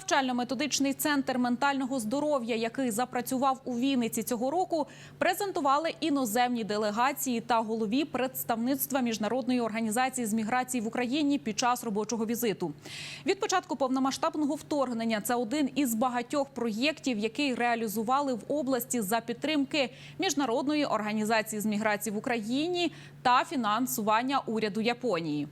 Навчально-методичний центр ментального здоров'я, який запрацював у Вінниці цього року, презентували іноземні делегації та голові представництва міжнародної організації з міграції в Україні під час робочого візиту. Від початку повномасштабного вторгнення це один із багатьох проєктів, який реалізували в області за підтримки міжнародної організації з міграції в Україні та фінансування уряду Японії.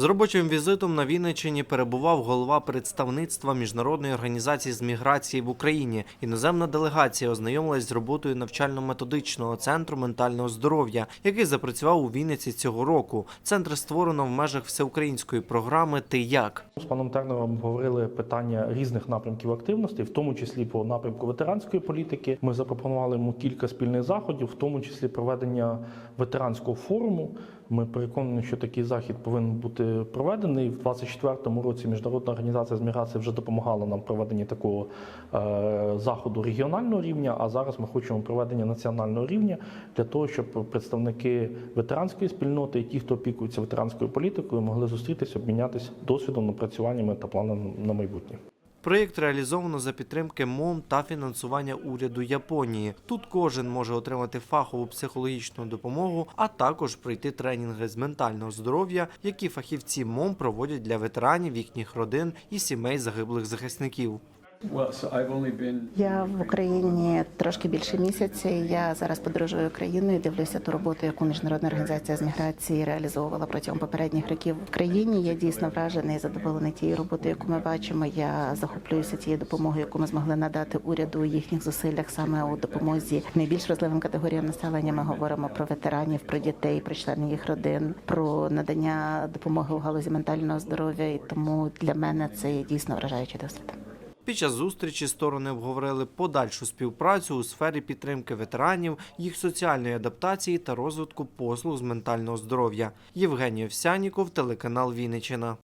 З робочим візитом на Вінниччині перебував голова представництва міжнародної організації з міграції в Україні. Іноземна делегація ознайомилась з роботою навчально-методичного центру ментального здоров'я, який запрацював у Вінниці цього року. Центр створено в межах всеукраїнської програми Ти як. З паном Тернером обговорили питання різних напрямків активності, в тому числі по напрямку ветеранської політики. Ми запропонували йому кілька спільних заходів, в тому числі проведення ветеранського форуму. Ми переконані, що такий захід повинен бути проведений. В 2024 році міжнародна організація з міграції вже допомагала нам проведення такого е, заходу регіонального рівня. А зараз ми хочемо проведення національного рівня для того, щоб представники ветеранської спільноти і ті, хто опікується ветеранською політикою, могли зустрітися, обмінятися досвідом, напрацюваннями та планами на майбутнє. Проєкт реалізовано за підтримки МОМ та фінансування уряду Японії. Тут кожен може отримати фахову психологічну допомогу, а також пройти тренінги з ментального здоров'я, які фахівці МОМ проводять для ветеранів, їхніх родин і сімей загиблих захисників. Я в Україні трошки більше місяця. і Я зараз подорожую країною. Дивлюся ту роботу, яку міжнародна організація з міграції реалізовувала протягом попередніх років в країні. Я дійсно вражений і задоволений тією роботою, яку ми бачимо. Я захоплююся тією допомогою, яку ми змогли надати уряду у їхніх зусиллях саме у допомозі найбільш вразливим категоріям населення. Ми говоримо про ветеранів, про дітей, про членів їх родин, про надання допомоги у галузі ментального здоров'я. І тому для мене це дійсно вражаючий досвід. Під час зустрічі сторони обговорили подальшу співпрацю у сфері підтримки ветеранів, їх соціальної адаптації та розвитку послуг з ментального здоров'я. Євгеній Овсяніков, телеканал Вінниччина.